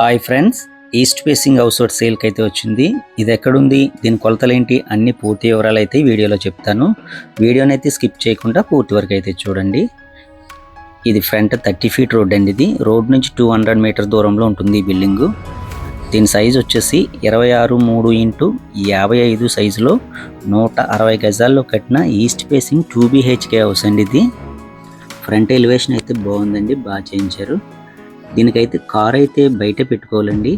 Hi friends east facing house ఒకటి సేల్కి అయితే వచ్చింది. ఇది ఎక్కడుంది దీని కొలతలేంటి అన్ని పూర్తి వివరాలు అయితే వీడియోలో చెప్తాను. వీడియోని అయితే స్కిప్ చేయకుండా పూర్తి వరకు అయితే చూడండి. ఇది ఫ్రంట్ థర్టీ ఫీట్ రోడ్ అండి ఇది. రోడ్ నుంచి టూ హండ్రెడ్ మీటర్ దూరంలో ఉంటుంది ఈ బిల్డింగు దీని సైజ్ వచ్చేసి ఇరవై ఆరు మూడు ఇంటూ యాభై ఐదు సైజులో నూట అరవై గజాల్లో కట్టిన east facing two BHK house అండి ఇది. ఫ్రంట్ ఎలివేషన్ అయితే బాగుందండి బాగా చేయించారు. దీనికైతే కార్ అయితే బయట పెట్టుకోవాలండి.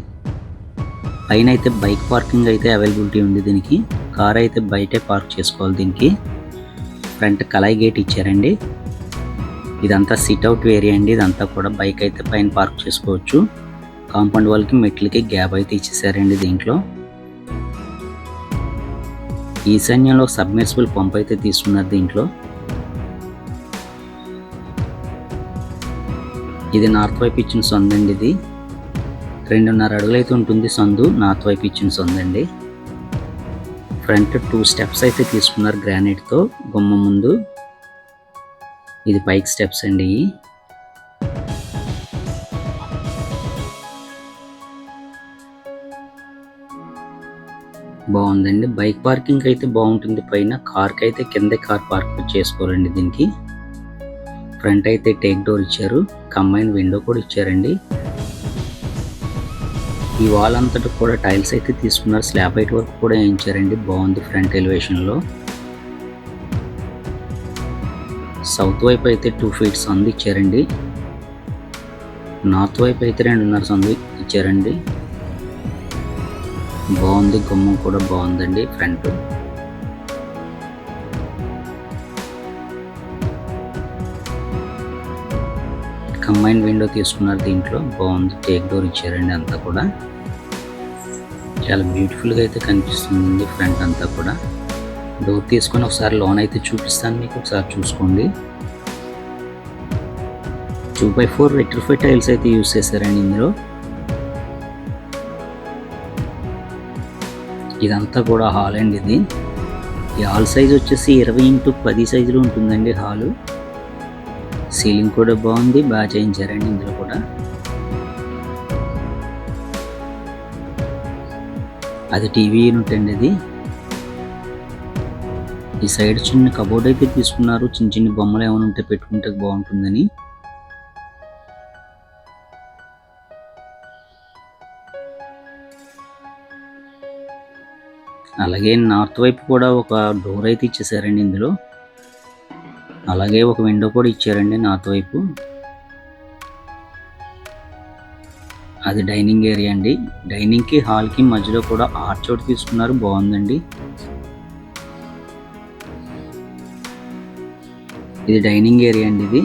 పైన అయితే బైక్ పార్కింగ్ అయితే అవైలబిలిటీ ఉంది దీనికి. కార్ అయితే బయటే పార్క్ చేసుకోవాలి దీనికి. ఫ్రంట్ కలాయి గేట్ ఇచ్చారండి. ఇదంతా సిట్ అవుట్ ఏరియా అండి. ఇదంతా కూడా బైక్ అయితే పైన పార్క్ చేసుకోవచ్చు. కాంపౌండ్ వాళ్ళకి మెట్లకి గ్యాప్ అయితే ఇచ్చేసారండి దీంట్లో. ఈశాన్యంలో సబ్మెర్సిబుల్ పంప్ అయితే తీసుకున్నారు దీంట్లో. ఇది నార్త్ వైపు ఇచ్చిన సొందండి అండి ఇది. రెండున్నర అడుగులైతే ఉంటుంది సందు నార్త్ వైపు ఇచ్చిన సొందండి. ఫ్రంట్ టూ స్టెప్స్ అయితే తీసుకున్నారు గ్రానైట్తో గుమ్మ ముందు. ఇది పైక్ స్టెప్స్ అండి బాగుందండి. బైక్ పార్కింగ్ అయితే బాగుంటుంది పైన. కార్కి అయితే కిందే కార్ పార్క్ చేసుకోవాలండి దీనికి. ఫ్రంట్ అయితే టేక్ డోర్ ఇచ్చారు కంబైన్ విండో కూడా ఇచ్చారండి. ఈ వాల్ అంతటా కూడా టైల్స్ అయితే తీసుకున్నారు స్లాబ్ హైట్ వరకు కూడా వేయించారండి బాగుంది ఫ్రంట్ ఎలివేషన్లో సౌత్ వైపు అయితే టూ ఫీట్ సందు ఇచ్చారండి. నార్త్ వైపు అయితే రెండున్నర సందు ఇచ్చారండి. బాగుంది గుమ్మం కూడా బాగుందండి ఫ్రంట్. కంబైన్డ్ విండో తీసుకున్నారు దీంట్లో. బాగుంది. టేక్ డోర్ ఇచ్చారండి అంతా కూడా. చాలా బ్యూటిఫుల్గా అయితే కనిపిస్తుంది ఫ్రంట్ అంతా కూడా. డోర్ తీసుకొని ఒకసారి లోన్ అయితే చూపిస్తాను మీకు. ఒకసారి చూసుకోండి. Two by four rectify tiles అయితే యూస్ చేశారండి ఇందులో. ఇదంతా కూడా హాల్ అండి ఇది. ఈ హాల్ సైజ్ వచ్చేసి ఇరవై ఇంటూ పది సైజులో ఉంటుందండి హాలు. సీలింగ్ కూడా బాగుంది బాగా చేయించారండి ఇందులో కూడా. అది టీవీ యూనిట్ అండి ఇది. ఈ సైడ్ చిన్న కబోర్డ్ అయితే తీసుకున్నారు చిన్న చిన్న బొమ్మలు ఏమైనా ఉంటే పెట్టుకుంటే బాగుంటుందని. అలాగే నార్త్ వైపు కూడా ఒక డోర్ అయితే ఇచ్చేసారండి ఇందులో. అలాగే ఒక విండో కూడా ఇచ్చారండి నార్త్ వైపు. అది డైనింగ్ ఏరియా అండి. డైనింగ్కి హాల్కి మధ్యలో కూడా ఆర్చ్ ఒకటి తీసుకున్నారు. బాగుందండి. ఇది డైనింగ్ ఏరియా అండి ఇది.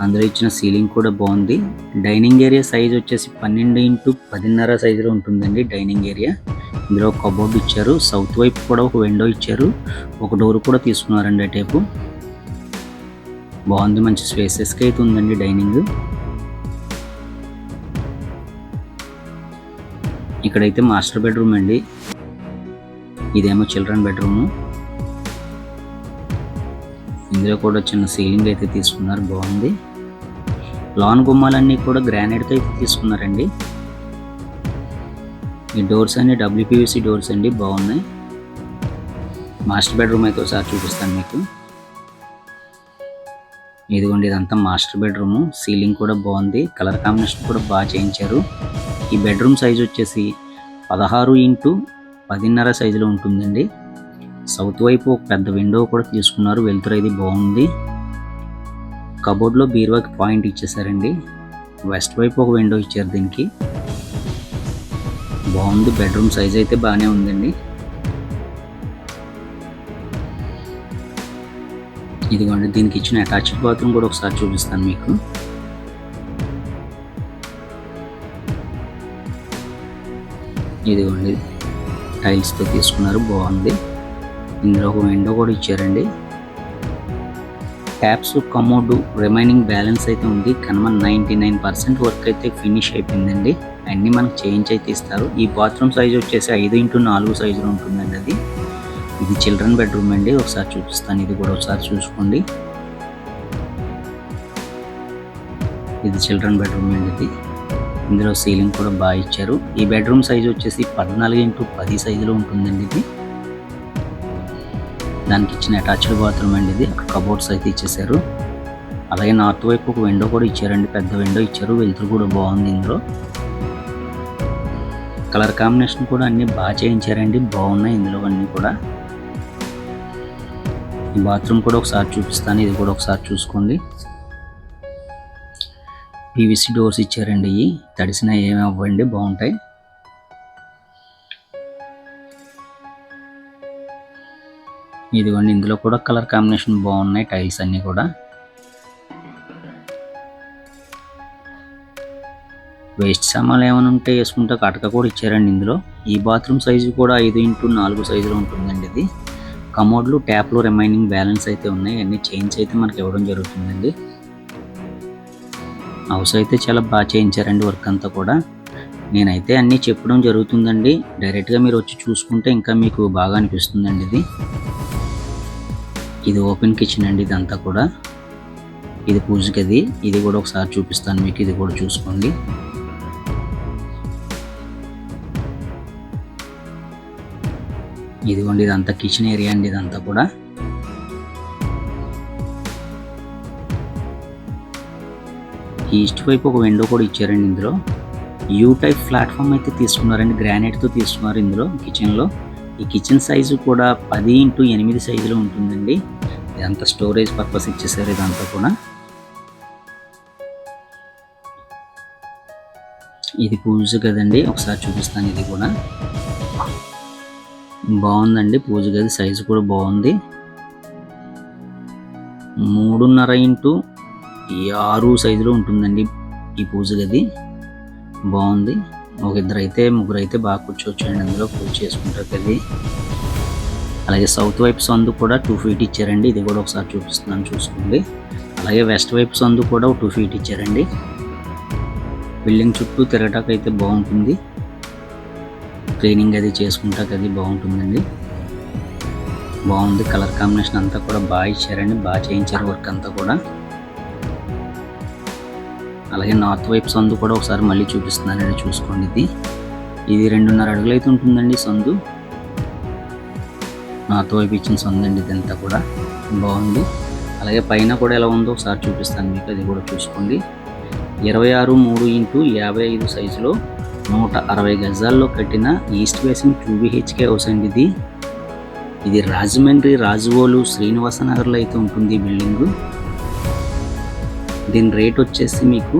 అందులో ఇచ్చిన సీలింగ్ కూడా బాగుంది. డైనింగ్ ఏరియా సైజ్ వచ్చేసి పన్నెండు ఇంటూ పదిన్నర సైజులో ఉంటుందండి డైనింగ్ ఏరియా. ఇందులో ఒక కబోర్డ్ ఇచ్చారు. సౌత్ వైపు కూడా ఒక విండో ఇచ్చారు. ఒక డోర్ కూడా తీసుకున్నారండి టైపు బాగుంది మంచి స్పేసెస్కి అయితే ఉందండి డైనింగ్. ఇక్కడైతే మాస్టర్ బెడ్రూమ్ అండి. ఇదేమో చిల్డ్రన్ బెడ్రూమ్. ఇందులో కూడా చిన్న సీలింగ్ అయితే తీసుకున్నారు బాగుంది. లాన్ గుమ్మాలన్నీ కూడా గ్రానైట్తో అయితే తీసుకున్నారండి. ఈ డోర్స్ అన్ని డబ్ల్యూపీవీసీ డోర్స్ అండి బాగున్నాయి. మాస్టర్ బెడ్రూమ్ అయితే ఒకసారి చూపిస్తాను మీకు. ఇదిగోండి ఇదంతా మాస్టర్ బెడ్రూమ్. సీలింగ్ కూడా బాగుంది. కలర్ కాంబినేషన్ కూడా బాగా చేయించారు. ఈ బెడ్రూమ్ సైజ్ వచ్చేసి పదహారు ఇంటూ పదిన్నర సైజులో ఉంటుందండి. సౌత్ వైపు ఒక పెద్ద విండో కూడా తీసుకున్నారు. వెలుతురు ఇది బాగుంది. కబోర్డ్లో బీరువాకి పాయింట్ ఇచ్చేసారండి. వెస్ట్ వైపు ఒక విండో ఇచ్చారు దీనికి. బాగుంది. బెడ్రూమ్ సైజ్ అయితే బాగానే ఉందండి. ఇదిగోండి దీనికి ఇచ్చిన అటాచ్డ్ బాత్రూమ్ కూడా ఒకసారి చూపిస్తాను మీకు. ఇదిగోండి టైల్స్తో తీసుకున్నారు బాగుంది. ఇందులో ఒక విండో కూడా ఇచ్చారండి. ట్యాప్స్ కమోడ్ రిమైనింగ్ బ్యాలెన్స్ అయితే ఉంది. కనుమ నైంటీ నైన్ పర్సెంట్ వర్క్ అయితే ఫినిష్ అయిపోయిందండి. అన్నీ మనకు చేంజ్ అయితే ఇస్తారు. ఈ బాత్రూమ్ సైజ్ వచ్చేసి ఐదు ఇంటూ నాలుగు సైజులో ఉంటుందండి అది. ఇది చిల్డ్రన్ బెడ్రూమ్ అండి. ఒకసారి చూపిస్తాను. ఇది కూడా ఒకసారి చూసుకోండి. ఇది చిల్డ్రన్ బెడ్రూమ్ అండి ఇది. ఇందులో సీలింగ్ కూడా బాగా ఇచ్చారు. ఈ బెడ్రూమ్ సైజ్ వచ్చేసి పద్నాలుగు ఇంటూ పది సైజులో ఉంటుందండి ఇది. దానికి ఇచ్చిన అటాచ్డ్ బాత్రూమ్ అండి ఇది. అక్కడ కబోర్డ్స్ అయితే ఇచ్చేసారు అలాగే నార్త్ వైపు ఒక విండో కూడా ఇచ్చారండి. పెద్ద విండో ఇచ్చారు. వెలుతురు కూడా బాగుంది ఇందులో. కలర్ కాంబినేషన్ కూడా అన్ని బాగా చేయించారండి. బాగున్నాయి ఇందులో అన్నీ కూడా. ఈ బాత్రూమ్ కూడా ఒకసారి చూపిస్తాను ఇది కూడా ఒకసారి చూసుకోండి. పీవీసీ డోర్స్ ఇచ్చారండి ఇవి. తడిసిన ఏమి అవ్వండి బాగుంటాయి. ఇదిగోండి ఇందులో కూడా కలర్ కాంబినేషన్ బాగున్నాయి టైల్స్ అన్నీ కూడా. వేస్ట్ సామాన్లు ఏమైనా ఉంటే వేసుకుంటే కటక కూడా ఇచ్చారండి ఇందులో. ఈ బాత్రూమ్ సైజు కూడా ఐదు ఇంటూ నాలుగు సైజులో ఉంటుందండి ఇది. కమోడ్లు ట్యాప్లు రిమైనింగ్ బ్యాలెన్స్ అయితే ఉన్నాయి. అన్ని చేంజ్ అయితే మనకి ఇవ్వడం జరుగుతుందండి. హౌస్ అయితే చాలా బాగా చేయించారండి వర్క్ అంతా కూడా. నేనైతే అన్నీ చెప్పడం జరుగుతుందండి. డైరెక్ట్గా మీరు వచ్చి చూసుకుంటే ఇంకా మీకు బాగా అనిపిస్తుందండి ఇది. ఇది ఓపెన్ కిచెన్ అండి ఇదంతా కూడా. ఇది పూజ గది ఇది కూడా ఒకసారి చూపిస్తాను మీకు. ఇది కూడా చూసుకోండి. ఇదిగోండి ఇదంతా కిచెన్ ఏరియా అండి ఇదంతా కూడా. ఈస్ట్ వైపు ఒక విండో కూడా ఇచ్చారండి ఇందులో. యూ టైప్ ప్లాట్ఫామ్ అయితే తీసుకున్నారండి గ్రానైట్తో తీసుకున్నారు ఇందులో కిచెన్లో ఈ కిచెన్ సైజు కూడా పది ఇంటూ ఎనిమిది సైజులో ఉంటుందండి. ఇదంతా స్టోరేజ్ పర్పస్ ఇచ్చేసారు ఇదంతా కూడా. ఇది పూజ కదండి ఒకసారి చూపిస్తాను ఇది కూడా. బాగుందండి. పూజ గది సైజు కూడా బాగుంది. మూడున్నర ఇంటూ ఆరు సైజులో ఉంటుందండి ఈ పూజ గది. బాగుంది. ఒక ఇద్దరు అయితే ముగ్గురు అయితే బాగా కూర్చోవచ్చండి అందులో పూజ చేసుకుంటారు గది. అలాగే సౌత్ వైపు సందు కూడా టూ ఫీట్ ఇచ్చారండి. ఇది కూడా ఒకసారి చూపిస్తున్నాను చూసుకోండి. అలాగే వెస్ట్ వైపు సందు కూడా టూ ఫీట్ ఇచ్చారండి. బిల్డింగ్ చుట్టూ తిరగటానికి అయితే బాగుంటుంది. క్లీనింగ్ అది చేసుకుంటాక అది బాగుంటుందండి. బాగుంది. కలర్ కాంబినేషన్ అంతా కూడా బాగా ఇచ్చారండి. బాగా చేయించారు వర్క్ అంతా కూడా. అలాగే నార్త్ వైపు సందు కూడా ఒకసారి మళ్ళీ చూపిస్తున్నానండి. చూసుకోండి ఇది. ఇది రెండున్నర అడుగులు అయితే ఉంటుందండి సందు. నార్త్ వైపు ఇచ్చిన సందు అండి ఇదంతా కూడా. బాగుంది. అలాగే పైన కూడా ఎలా ఉందో ఒకసారి చూపిస్తాను మీకు. అది కూడా చూసుకోండి. ఇరవై ఆరు మూడు ఇంటూ యాభై ఐదు సైజులో నూట అరవై గజాల్లో కట్టిన east facing two BHK house అండి ఇది ఇది రాజమండ్రి రాజువోలు శ్రీనివాస నగర్లో అయితే ఉంటుంది ఈ బిల్డింగు. దీని రేట్ వచ్చేసి మీకు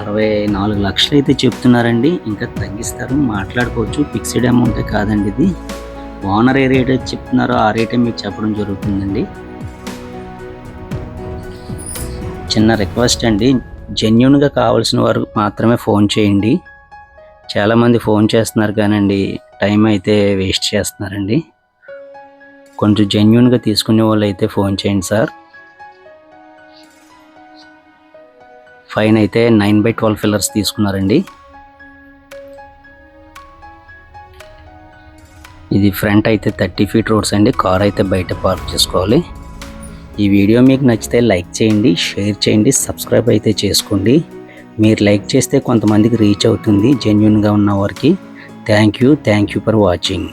అరవై నాలుగు లక్షలు అయితే చెప్తున్నారండి. ఇంకా తగ్గిస్తారు మాట్లాడుకోవచ్చు. ఫిక్స్డ్ అమౌంటే కాదండి ఇది. ఓనర్ ఏ రేట్ అయితే చెప్తున్నారో ఆ రేటే మీకు చెప్పడం జరుగుతుందండి. చిన్న రిక్వెస్ట్ అండి జెన్యున్గా కావాల్సిన వారు మాత్రమే ఫోన్ చేయండి. చాలామంది ఫోన్ చేస్తున్నారు కానండి టైం అయితే వేస్ట్ చేస్తున్నారండి. కొంచెం జెన్యున్గా తీసుకునే వాళ్ళు అయితే ఫోన్ చేయండి సార్. ఫైన్ అయితే నైన్ బై ట్వెల్వ్ ఫిల్లర్స్ తీసుకున్నారండి. ఇది ఫ్రంట్ అయితే థర్టీ ఫీట్ రోడ్స్ అండి కార్ అయితే బయట పార్క్ చేసుకోవాలి. ఈ వీడియో మీకు నచ్చితే లైక్ చేయండి షేర్ చేయండి సబ్స్క్రైబ్ అయితే చేసుకోండి. మీరు లైక్ చేస్తే కొంతమందికి రీచ్ అవుతుంది జెన్యున్గా ఉన్న వారికి. Thank you thank you for watching